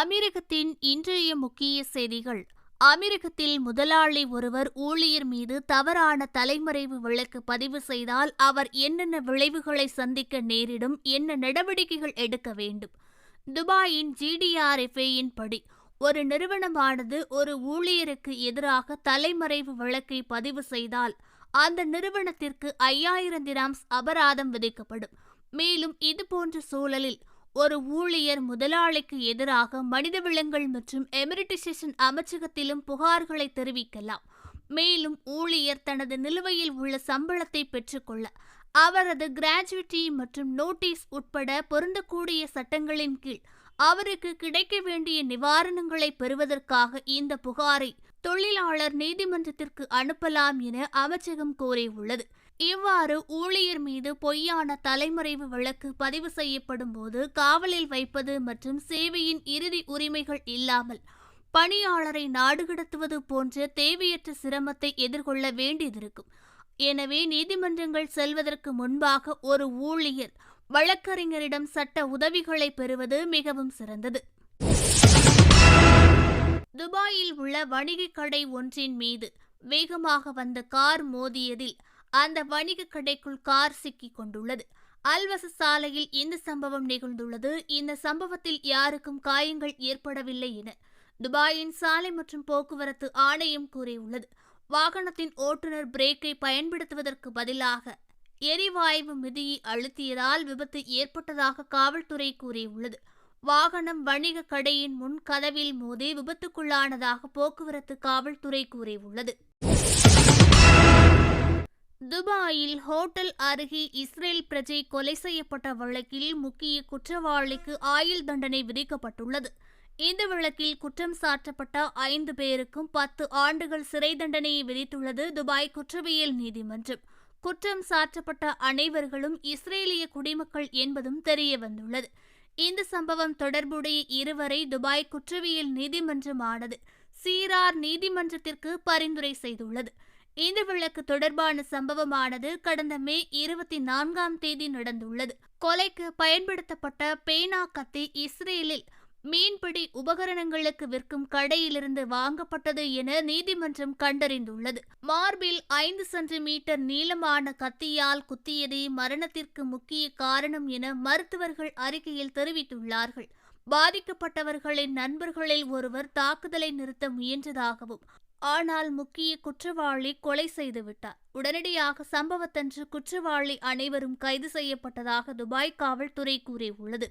அமெரிக்கத்தின் இன்றைய முக்கிய செய்திகள். அமெரிக்கத்தில் முதலாளி ஒருவர் ஊழியர் மீது தவறான தலைமறைவு விளக்கு பதிவு செய்தால் அவர் என்னென்ன விளைவுகளை சந்திக்க நேரிடும் என்ன நடவடிக்கைகள் எடுக்க வேண்டும். துபாயின் ஜிடிஆர்எஃப்ஏயின் படி ஒரு நிறுவனமானது ஒரு ஊழியருக்கு எதிராக தலைமறைவு வழக்கை பதிவு செய்தால் அந்த நிறுவனத்திற்கு ஐயாயிரம் திராம்ஸ் அபராதம் விதிக்கப்படும். மேலும் இதுபோன்ற சூழலில் ஒரு ஊழியர் முதலாளிக்கு எதிராக மனித விலங்குகள் மற்றும் எமிரிட்டிசேஷன் அமைச்சகத்திலும் புகார்களை தெரிவிக்கலாம். மேலும் ஊழியர் தனது நிலுவையில் உள்ள சம்பளத்தை பெற்றுக்கொள்ள அவரது கிராஜுவிட்டி மற்றும் நோட்டீஸ் உட்பட பொருந்தக்கூடிய சட்டங்களின் கீழ் அவருக்கு கிடைக்க வேண்டிய நிவாரணங்களை பெறுவதற்காக இந்த புகாரை தொழிலாளர் நீதிமன்றத்திற்கு அனுப்பலாம் என அமைச்சகம் கோரியுள்ளது. இவ்வாறு ஊழியர் மீது பொய்யான தலைமறைவு வழக்கு பதிவு செய்யப்படும் போது காவலில் வைப்பது மற்றும் சேவையின் இறுதி உரிமைகள் இல்லாமல் பணியாளரை நாடு கடத்துவது போன்ற தேவையற்ற சிரமத்தை எதிர்கொள்ள வேண்டியதிருக்கும். எனவே நீதிமன்றங்கள் செல்வதற்கு முன்பாக ஒரு ஊழியர் வழக்கறிஞரிடம் சட்ட உதவிகளை பெறுவது மிகவும் சிறந்தது. துபாயில் உள்ள வணிகக் கடை ஒன்றின் மீது வேகமாக வந்த கார் மோதியதில் அந்த வணிக கடைக்குள் கார் சிக்கிக் கொண்டுள்ளது. அல்வச சாலையில் இந்த சம்பவம் நிகழ்ந்துள்ளது. இந்த சம்பவத்தில் யாருக்கும் காயங்கள் ஏற்படவில்லை என துபாயின் சாலை மற்றும் போக்குவரத்து ஆணையம் கூறியுள்ளது. வாகனத்தின் ஓட்டுநர் பிரேக்கை பயன்படுத்துவதற்கு பதிலாக எரிவாயு மிதியை அழுத்தியதால் விபத்து ஏற்பட்டதாக காவல்துறை கூறியுள்ளது. வாகனம் வணிக கடையின் முன் கதவில் மோதி விபத்துக்குள்ளானதாக போக்குவரத்து காவல்துறை கூறியுள்ளது. துபாயில் ஹோட்டல் அருகே இஸ்ரேல் பிரஜை கொலை செய்யப்பட்ட வழக்கில் முக்கிய குற்றவாளிக்கு ஆயுள் தண்டனை விதிக்கப்பட்டுள்ளது. இந்த வழக்கில் குற்றம் சாட்டப்பட்ட ஐந்து பேருக்கும் பத்து ஆண்டுகள் சிறை தண்டனையை விதித்துள்ளது துபாய் குற்றவியல் நீதிமன்றம். குற்றம் சாட்டப்பட்ட அனைவர்களும் இஸ்ரேலிய குடிமக்கள் என்பதும் தெரிய வந்துள்ளது. இந்த சம்பவம் தொடர்புடைய இருவரை துபாய் குற்றவியல் நீதிமன்றமானது சீரார் நீதிமன்றத்திற்கு பரிந்துரை செய்துள்ளது. இந்த விளக்கு தொடர்பான சம்பவமானது கடந்த மே இருபத்தி நான்காம் தேதி நடந்துள்ளது. கொலைக்கு பயன்படுத்தப்பட்ட பேனா கத்தி இஸ்ரேலில் மீன்பிடி உபகரணங்களுக்கு விற்கும் கடையிலிருந்து வாங்கப்பட்டது என நீதிமன்றம் கண்டறிந்துள்ளது. மார்பில் ஐந்து சென்டிமீட்டர் நீளமான கத்தியால் குத்தியதே மரணத்திற்கு முக்கிய காரணம் என மருத்துவர்கள் அறிக்கையில் தெரிவித்துள்ளார்கள். பாதிக்கப்பட்டவர்களின் நண்பர்களில் ஒருவர் தாக்குதலை நிறுத்த முயன்றதாகவும் ஆனால் முக்கிய குற்றவாளி கொலை செய்துவிட்டார் உடனடியாக சம்பவத்தன்று குற்றவாளி அனைவரும் கைது செய்யப்பட்டதாக துபாய் காவல்துறை கூறியுள்ளது.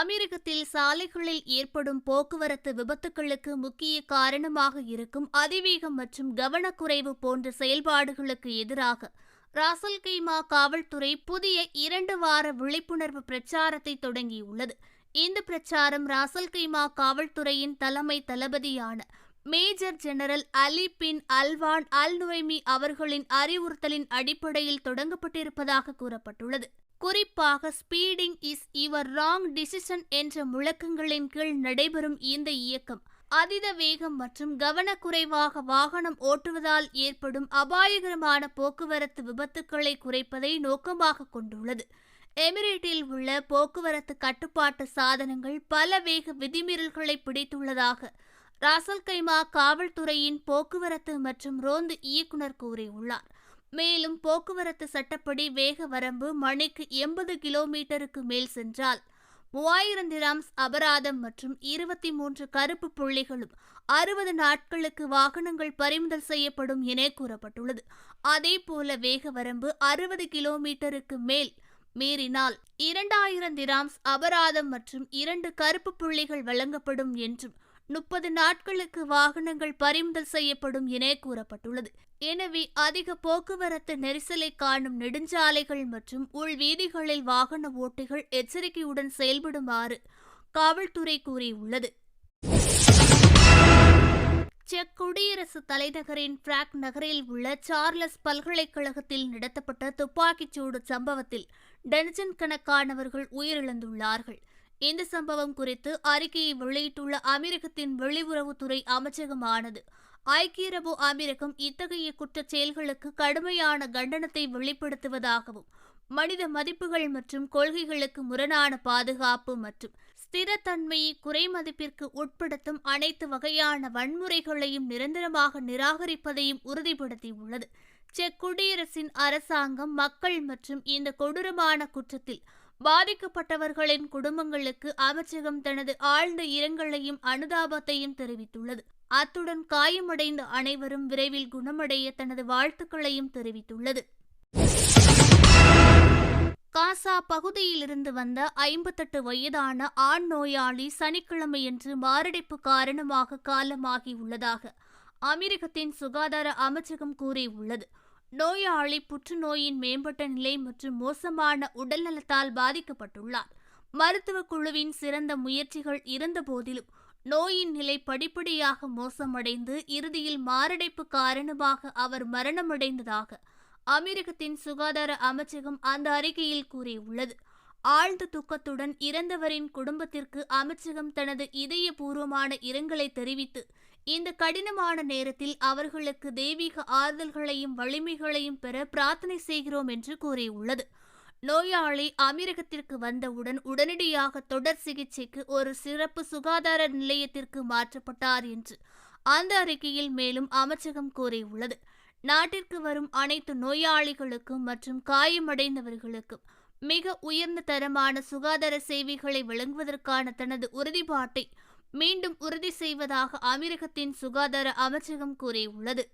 அமெரிக்கத்தில் சாலைகளில் ஏற்படும் போக்குவரத்து விபத்துகளுக்கு முக்கிய காரணமாக இருக்கும் அதிவேகம் மற்றும் கவனக்குறைவு போன்ற செயல்பாடுகளுக்கு எதிராக ராசல் கைமா காவல்துறை புதிய இரண்டு வார விழிப்புணர்வு பிரச்சாரத்தை தொடங்கியுள்ளது. இந்த பிரச்சாரம் ராசல் கைமா காவல்துறையின் தலைமை தளபதியான மேஜர் ஜெனரல் அலி பின் அல்வான் அல் நுவைமி அவர்களின் அறிவுறுத்தலின் அடிப்படையில் தொடங்கப்பட்டிருப்பதாக கூறப்பட்டுள்ளது. குறிப்பாக speeding is your wrong decision என்ற முழக்கங்களின் கீழ் நடைபெறும் இந்த இயக்கம் அதித வேகம் மற்றும் கவனக்குறைவாக வாகனம் ஓட்டுவதால் ஏற்படும் அபாயகரமான போக்குவரத்து விபத்துக்களை குறைப்பதை நோக்கமாக கொண்டுள்ளது. எமிரேட்டில் உள்ள போக்குவரத்து கட்டுப்பாட்டு சாதனங்கள் பல வேக விதிமீறல்களை பிடித்துள்ளதாக ராசல் கைமா காவல்துறையின் போக்குவரத்து மற்றும் ரோந்து இயக்குனர் கூறியுள்ளார். மேலும் போக்குவரத்து சட்டப்படி வேக வரம்பு மணிக்கு எண்பது கிலோமீட்டருக்கு மேல் சென்றால் மூவாயிரம் திராம்ஸ் அபராதம் மற்றும் இருபத்தி மூன்று கருப்பு புள்ளிகளும் அறுபது நாட்களுக்கு வாகனங்கள் பறிமுதல் செய்யப்படும் என கூறப்பட்டுள்ளது. அதேபோல வேக வரம்பு அறுபது கிலோமீட்டருக்கு மேல் மீறினால் இரண்டாயிரம் திராம்ஸ் அபராதம் மற்றும் இரண்டு கருப்பு புள்ளிகள் வழங்கப்படும் என்றும் முப்பது நாட்களுக்கு வாகனங்கள் பறிமுதல் செய்யப்படும் என கூறப்பட்டுள்ளது. எனவே அதிக போக்குவரத்து நெரிசலை காணும் நெடுஞ்சாலைகள் மற்றும் உள்வீதிகளில் வாகன ஓட்டிகள் எச்சரிக்கையுடன் செயல்படுமாறு காவல்துறை கூறியுள்ளது. செக் குடியரசு தலைநகரின் பிராக் நகரில் உள்ள சார்லஸ் பல்கலைக்கழகத்தில் நடத்தப்பட்ட துப்பாக்கிச்சூடு சம்பவத்தில் டென்ஜன் கணக்கானவர்கள் உயிரிழந்துள்ளார்கள். இந்த சம்பவம் குறித்து அறிக்கையை வெளியிட்டுள்ள அமெரிக்கத்தின் வெளியுறவுத்துறை அமைச்சகமானது ஐக்கிய அரபு அமெரிக்கம் இத்தகைய குற்றச் செயல்களுக்கு கடுமையான கண்டனத்தை வெளிப்படுத்துவதாகவும் மனித மதிப்புகள் மற்றும் கொள்கைகளுக்கு முரணான பாதுகாப்பு மற்றும் ஸ்திரத்தன்மையை குறைமதிப்பிற்கு உட்படுத்தும் அனைத்து வகையான வன்முறைகளையும் நிரந்தரமாக நிராகரிப்பதையும் உறுதிப்படுத்தியுள்ளது. செக் குடியரசின் அரசாங்கம் மக்கள் மற்றும் இந்த கொடூரமான குற்றத்தில் பாதிக்கப்பட்டவர்களின் குடும்பங்களுக்கு அமைச்சகம் தனது ஆழ்ந்த இரங்கலையும் அனுதாபத்தையும் தெரிவித்துள்ளது. அத்துடன் காயமடைந்த அனைவரும் விரைவில் குணமடைய தனது வாழ்த்துக்களையும் தெரிவித்துள்ளது. காசா பகுதியிலிருந்து வந்த ஐம்பத்தெட்டு வயதான ஆண் நோயாளி சனிக்கிழமையன்று மாரடைப்பு காரணமாக காலமாகியுள்ளதாக அமெரிக்கத்தின் சுகாதார அமைச்சகம் கூறியுள்ளது. நோயாளி புற்றுநோயின் மேம்பட்ட நிலை மற்றும் மோசமான உடல்நலத்தால் பாதிக்கப்பட்டுள்ளார். மருத்துவ குழுவின் சிறந்த முயற்சிகள் இருந்தபோதிலும் நோயின் நிலை படிப்படியாக மோசமடைந்து இறுதியில் மாரடைப்பு காரணமாக அவர் மரணமடைந்ததாக அமெரிக்கத்தின் சுகாதார அமைச்சகம் அந்த அறிக்கையில் கூறியுள்ளது. ஆழ்ந்த துக்கத்துடன் இறந்தவரின் குடும்பத்திற்கு அமைச்சகம் தனது இதயபூர்வமான இரங்கலை தெரிவித்து இந்த கடினமான நேரத்தில் அவர்களுக்கு தெய்வீக ஆறுதல்களையும் வலிமைகளையும் பெற பிரார்த்தனை செய்கிறோம் என்று கூறியுள்ளது. நோயாளி அமீரகத்திற்கு வந்தவுடன் உடனடியாக தொடர் சிகிச்சைக்கு ஒரு சிறப்பு சுகாதார நிலையத்திற்கு மாற்றப்பட்டார் என்று அந்த அறிக்கையில் மேலும் அமைச்சகம் கூறியுள்ளது. நாட்டிற்கு வரும் அனைத்து நோயாளிகளுக்கும் மற்றும் காயமடைந்தவர்களுக்கும் மிக உயர்ந்த தரமான சுகாதார சேவைகளை வழங்குவதற்கான தனது உறுதிப்பாட்டை மீண்டும் உறுதி செய்வதாக அமெரிக்கத்தின் சுகாதார அமைச்சகம் கூறியுள்ளது.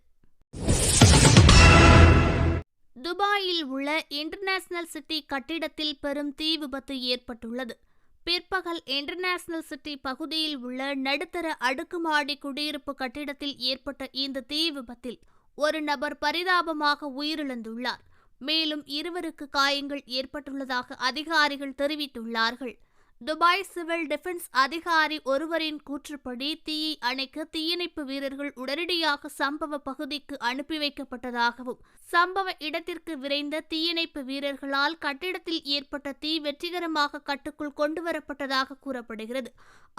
துபாயில் உள்ள இன்டர்நேஷனல் சிட்டி கட்டிடத்தில் பெரும் தீ விபத்து ஏற்பட்டுள்ளது. பிற்பகல் இன்டர்நேஷனல் சிட்டி பகுதியில் உள்ள நடுத்தர அடுக்குமாடி குடியிருப்பு கட்டிடத்தில் ஏற்பட்ட இந்த தீ விபத்தில் ஒரு நபர் பரிதாபமாக உயிரிழந்துள்ளார். மேலும் இருவருக்கு காயங்கள் ஏற்பட்டுள்ளதாக அதிகாரிகள் தெரிவித்துள்ளார்கள். துபாய் சிவில் டிஃபென்ஸ் அதிகாரி ஒருவரின் கூற்றுப்படி தீயை அணைக்க தீயணைப்பு வீரர்கள் உடனடியாக சம்பவ பகுதிக்கு அனுப்பி வைக்கப்பட்டதாகவும் சம்பவ இடத்திற்கு விரைந்த தீயணைப்பு வீரர்களால் கட்டிடத்தில் ஏற்பட்ட தீ வெற்றிகரமாக கட்டுக்குள் கொண்டுவரப்பட்டதாக கூறப்படுகிறது.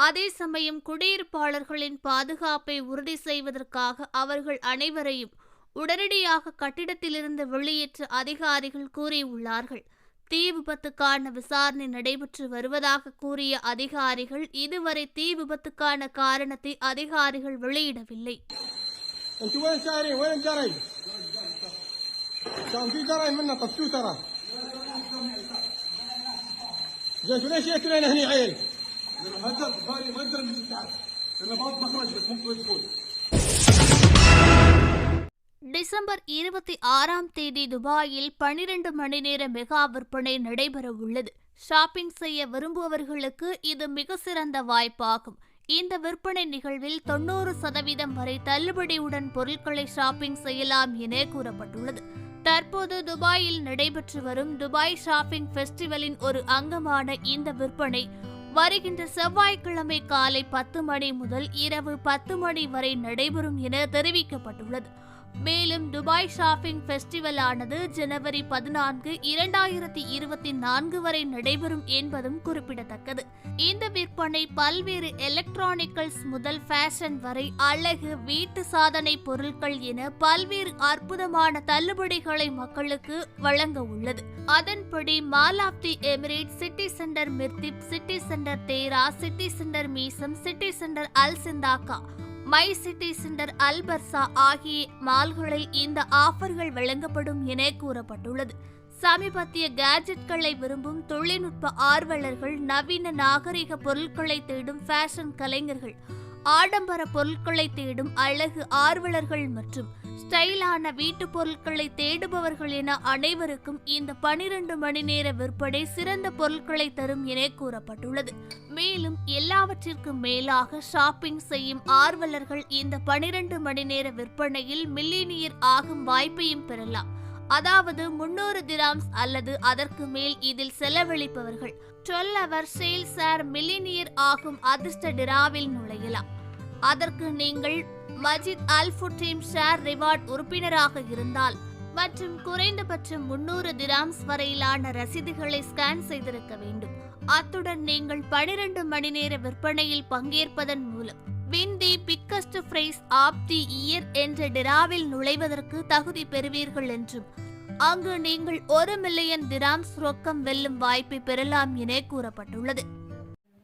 அதே சமயம் குடியிருப்பாளர்களின் பாதுகாப்பை உறுதி செய்வதற்காக அவர்கள் அனைவரையும் உடனடியாக கட்டிடத்திலிருந்து வெளியேற்ற அதிகாரிகள் கூறியுள்ளார்கள் தீ விபத்துக்கான விசாரணை நடைபெற்று வருவதாக கூறிய அதிகாரிகள் இதுவரை தீ விபத்துக்கான காரணத்தை அதிகாரிகள் வெளியிடவில்லை انتوا وين سارين وين الجري؟ كان في جري منا طفتوه ترى زين انتوا ليش جيتوا لنا هني عيل؟ لانه هدر باري ما يقدر ينزل تحت لانه باب مخرج بس ممكن يدخل டிசம்பர் இருபத்தி ஆறாம் தேதி துபாயில் பனிரெண்டு மணி நேர மெகா விற்பனை நடைபெற உள்ளது ஷாப்பிங் செய்ய விரும்புபவர்களுக்கு இது மிக சிறந்த வாய்ப்பாகும். இந்த விற்பனை நிகழ்வில் தொண்ணூறு சதவீதம் வரை தள்ளுபடியுடன் பொருட்களை ஷாப்பிங் செய்யலாம் என கூறப்பட்டுள்ளது. தற்போது துபாயில் நடைபெற்று வரும் துபாய் ஷாப்பிங் ஃபெஸ்டிவலின் ஒரு அங்கமான இந்த விற்பனை வருகின்ற செவ்வாய்க்கிழமை காலை பத்து மணி முதல் இரவு பத்து மணி வரை நடைபெறும் என தெரிவிக்கப்பட்டுள்ளது. மேலும் துபாய் ஷாப்பிங் ஃபெஸ்டிவல் ஆனது ஜனவரி பதினான்கு இரண்டாயிரத்தி இருபத்தி நான்கு வரை நடைபெறும் என்பதும் குறிப்பிடத்தக்கது. இந்த விற்பனை பல்வேறு எலக்ட்ரானிக்கல்ஸ் முதல் ஃபேஷன் வரை அழகு வீட்டு சாதனை பொருட்கள் என பல்வேறு அற்புதமான தள்ளுபடிகளை மக்களுக்கு வழங்க உள்ளது. அதன்படி mall of the Emirates city centre Mirdif city centre Deira city centre Meaisem city centre Al Shindagha my city centre Al Barsha ஆகிய மால்களில் இந்த ஆஃபர்கள் வழங்கப்படும் என கூறப்பட்டுள்ளது. சமீபத்திய கேஜெட்களை விரும்பும் தொழில்நுட்ப ஆர்வலர்கள் நவீன நாகரிக பொருட்களை தேடும் ஃபேஷன் கலைஞர்கள் ஆடம்பர பொருட்களை தேடும் அழகு ஆர்வலர்கள் மற்றும் ஸ்டைலான வீட்டு பொருட்களை தேடுபவர்கள் என அனைவருக்கும் இந்த பனிரெண்டு மணி நேர விற்பனை சிறந்த பொருட்களை தரும் என கூறப்பட்டுள்ளது. மேலும் எல்லாவற்றிற்கும் மேலாக ஷாப்பிங் செய்யும் ஆர்வலர்கள் இந்த பனிரெண்டு மணி நேர விற்பனையில் மில்லினியர் ஆகும் வாய்ப்பையும் பெறலாம். அதாவது முன்னூறு திராம்ஸ் அல்லது அதற்கு மேல் இதில் செலவழிப்பவர்கள். Twelve hour sales are millionaire ஆகும் அதிர்ஷ்ட டிராவில் நுழையலாம். அதற்கு நீங்கள் Majid Al Futtaim share reward உறுப்பினராக இருந்தால் மற்றும் குறைந்தபட்சம் முன்னூறு திராம்ஸ் வரையிலான ரசீதுகளை ஸ்கேன் செய்திருக்க வேண்டும். அத்துடன் நீங்கள் பனிரெண்டு மணி நேர விற்பனையில் பங்கேற்பதன் மூலம் win the biggest prize of the year என்ற டிராவில் நுழைவதற்கு தகுதி பெறுவீர்கள் என்றும் அங்கு நீங்கள் ஒரு மில்லியன் திராம்ஸ் ரொக்கம் வெல்லும் வாய்ப்பை பெறலாம் என கூறப்பட்டுள்ளது.